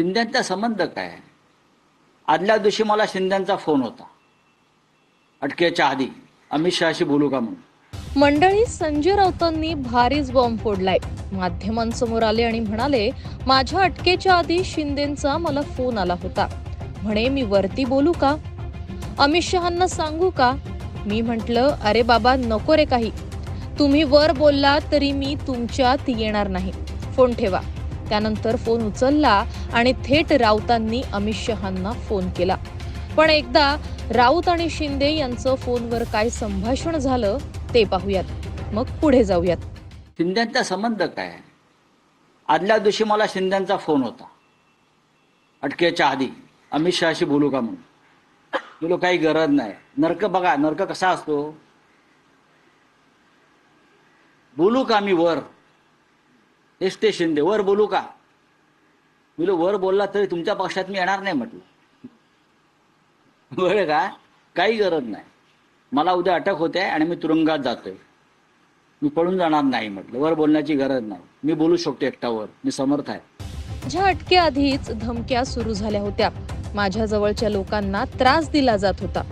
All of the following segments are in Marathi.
शिंद्यांचा संबंध काय? आदल्या दिवशी मला शिंद्यांचा फोन होता. अटकेच्या आधी. अमित शहाशी बोलू का म्हणून? मंडळी संजय राऊतांनी भारीच बॉम्ब फोडलाय. माध्यमांसमोर आले आणि म्हणाले माझ्या अटकेच्या आधी शिंदेचा मला फोन आला होता. म्हणे मी वरती बोलू का? अमित शहांना सांगू का? मी म्हंटल अरे बाबा नको रे काही. तुम्ही वर बोललात तरी मी तुमच्यात येणार नाही. फोन ठेवा. त्यानंतर फोन उचलला आणि थेट राऊतांनी अमित शहांना फोन केला. पण एकदा राऊत आणि शिंदे यांचं फोनवर काय संभाषण झालं ते पाहूयात. मग पुढे जाऊयात. शिंद्यांचा संबंध काय? आहे? आदल्या दिवशी मला शिंद्यांचा फोन होता. अटकेच्या आधी. अमित शहाशी बोलू का म्हणून? बोलो काही गरज नाही. नरक बघा नरक कसा असतो? बोलू का मी वर? हे ते शिंदे वर बोलू का? बोलो वर बोलला तरी तुमच्या पक्षात मी येणार नाही म्हटलं. बरं का काही गरज नाही. मला उद्या अटक होते आणि मी तुरुंगात जातोय. मी पळून जाणार नाही म्हटलं. वर बोलण्याची गरज नाही. मी बोलू शकतो एकटावर मी समर्थ आहे. माझ्या अटकेआधीच धमक्या सुरू झाल्या होत्या. माझ्या जवळच्या लोकांना त्रास दिला जात होता.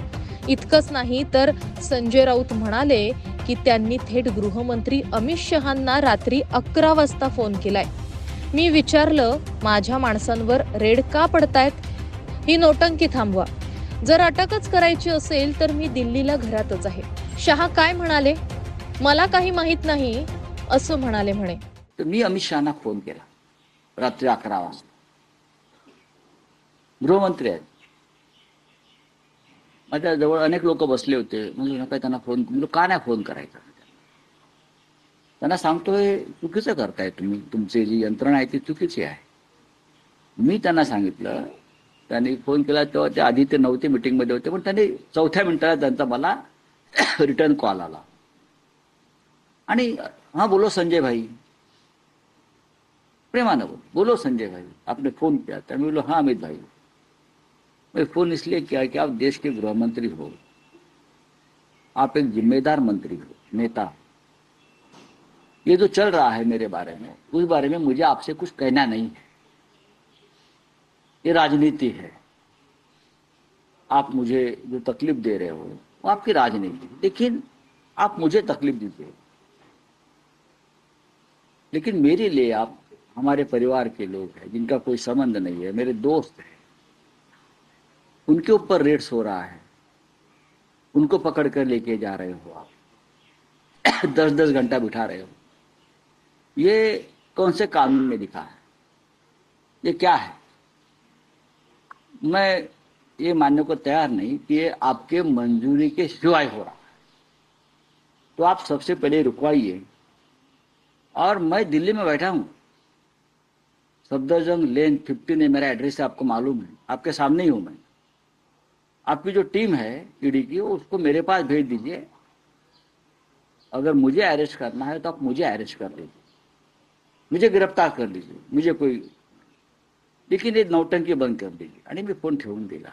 इतकंच नाही तर संजय राऊत म्हणाले की त्यांनी थेट गृहमंत्री अमित शहांना रात्री अकरा वाजता फोन केलाय. मी विचारलं माझ्या माणसांवर रेड का पडतायत? ही नोटंकी थांबवा. जर अटकच करायची असेल तर मी दिल्लीला घरातच आहे. शहा काय म्हणाले? मला काही माहीत नाही असं म्हणाले म्हणे. मी अमित शहाना फोन केला. रात्री अकरा वाजता. गृहमंत्री आहेत. माझ्या जवळ अनेक लोक बसले होते. म्हणजे नका त्यांना फोन म्हणजे का नाही फोन करायचा? त्यांना सांगतोय चुकीचं करताय तुम्ही. तुमची जी यंत्रणा आहे ती चुकीची आहे. मी त्यांना सांगितलं. त्यांनी फोन केला तेव्हा ते आधी ते नव्हते मिटिंगमध्ये होते पण त्यांनी चौथ्या मिनिटाला त्यांचा मला रिटर्न कॉल आला. आणि हा बोलो संजय भाई. प्रेमानं बोल बोलो संजय भाई. आपने फोन किया था बोललो बोलो हाँ अमित भाई. मैं फ़ोन इसलिए किया कि आप देश के गृह मंत्री हो। आप एक जिम्मेदार मंत्री हो, नेता। ये जो चल रहा है मेरे बारे में, उस बारे में मुझे आपसे कुछ कहना नहीं है। ये राजनीति है। आप मुझे जो तकलीफ़ दे रहे हो, वो आपकी राजनीति लेकिन आप मुझे तकलीफ़ दीजिए। लेकिन मेरे लिए आप, हमारे परिवार के लोग हैं, जिनका कोई संबंध नहीं है, मेरे दोस्त हैं। उनके ऊपर रेड्स हो रहा है। उनको पकड़ कर लेके जा रहे हो आप। दस दस घंटा बिठा रहे हो। ये कौन से कानून में लिखा है? ये क्या है? मैं ये मानने को तैयार नहीं कि ये आपके मंजूरी के सिवाय हो रहा है। तो आप सबसे पहले रुकवाइए। और मैं दिल्ली में बैठा हूँ। सफदरजंग लेन फिफ्टीन है मेरा एड्रेस है आपको मालूम है। आपके सामने ही हूँ मैं। आपकी जो टीम है ईडी की, उसको मेरे पास भेज दीजिए। अगर मुझे अरेस्ट करना है तो आप मुझे अरेस्ट कर लीजिए मुझे गिरफ़्तार कर लीजिए। मुझे कोई लेकिन ये नौटंकी बंद कर दीजिए। आणि मी फ़ोन ठेवून दिला।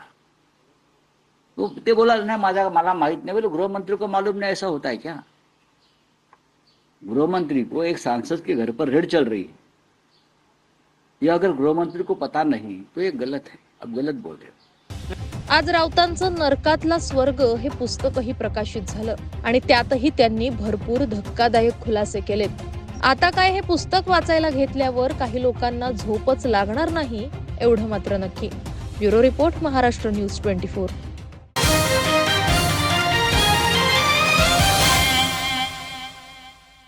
तो ते बोला, नाही, माझा मला माहित नाही, बोले, गृहमंत्री को मालूम नहीं, ऐसा होता है क्या? गृहमंत्री को, एक सांसद के घर पर रेड चल रही है। ये अगर गृहमंत्री को पता नहीं तो ये गलत है। अब गलत बोल रहे हो। आज राऊतांचं नरकातला स्वर्ग हे पुस्तकही प्रकाशित झालं आणि त्यातही त्यांनी भरपूर धक्कादायक खुलासे केलेत. आता काय हे पुस्तक वाचायला घेतल्यावर काही लोकांना झोपच लागणार नाही एवढं मात्र नक्की. Bureau report Maharashtra news twenty four.